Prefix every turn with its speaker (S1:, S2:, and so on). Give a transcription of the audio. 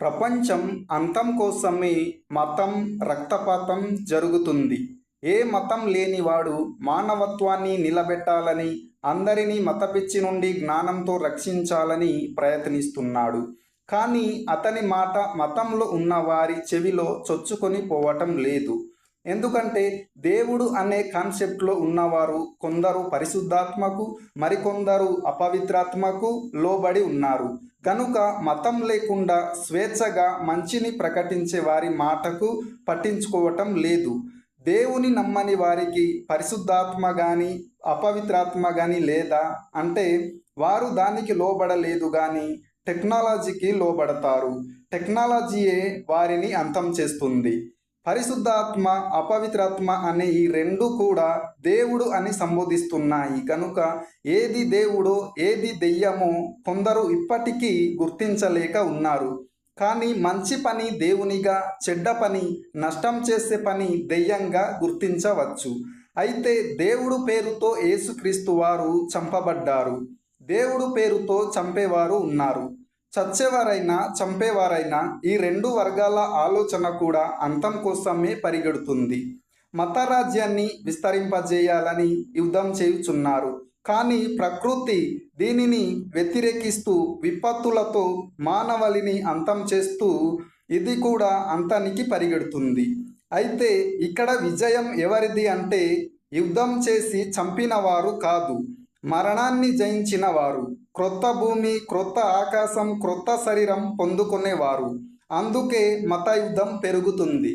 S1: ప్రపంచం అంతం కోసమే మతం రక్తపాతం జరుగుతుంది. ఏ మతం లేనివాడు మానవత్వాన్ని నిలబెట్టాలని అందరినీ మతపిచ్చి నుండి జ్ఞానంతో రక్షించాలని ప్రయత్నిస్తున్నాడు. కానీ అతని మాట మతంలో ఉన్నవారి చెవిలో చొచ్చుకొని పోవటం లేదు. ఎందుకంటే దేవుడు అనే కాన్సెప్ట్లో ఉన్నవారు కొందరు పరిశుద్ధాత్మకు మరికొందరు అపవిత్రాత్మకు లోబడి ఉన్నారు. కనుక మతం లేకుండా స్వేచ్ఛగా మంచిని ప్రకటించే వారి మాటకు పట్టించుకోవటం లేదు. దేవుని నమ్మని వారికి పరిశుద్ధాత్మ గాని అపవిత్రాత్మ గాని లేదా? అంటే వారు దానికి లోబడలేదు గాని టెక్నాలజీకి లోబడతారు. టెక్నాలజీయే వారిని అంతం చేస్తుంది. పరిశుద్ధాత్మ అపవిత్రాత్మ అనే ఈ రెండు కూడా దేవుడు అని సంబోధిస్తున్నాయి. కనుక ఏది దేవుడో ఏది దెయ్యమో కొందరు ఇప్పటికీ గుర్తించలేక ఉన్నారు. కానీ మంచి పని దేవునిగా చెడ్డ పని నష్టం చేసే పని దెయ్యంగా గుర్తించవచ్చు. అయితే దేవుడు పేరుతో యేసుక్రీస్తు వారు చంపబడ్డారు. దేవుడు పేరుతో చంపేవారు ఉన్నారు. చచ్చేవారైనా చంపేవారైనా ఈ రెండు వర్గాల ఆలోచన కూడా అంతం కోసమే పరిగెడుతుంది. మతరాజ్యాన్ని విస్తరింపజేయాలని యుద్ధం చేయుచున్నారు. కానీ ప్రకృతి దీనిని వ్యతిరేకిస్తూ విపత్తులతో మానవలిని అంతం చేస్తూ ఇది కూడా అంతానికి పరిగెడుతుంది. అయితే ఇక్కడ విజయం ఎవరిది అంటే యుద్ధం చేసి చంపినవారు కాదు. మరణాన్ని జయించిన వారు క్రొత్త భూమి క్రొత్త ఆకాశం క్రొత్త శరీరం పొందుకునేవారు. అందుకే మత యుద్ధం పెరుగుతుంది.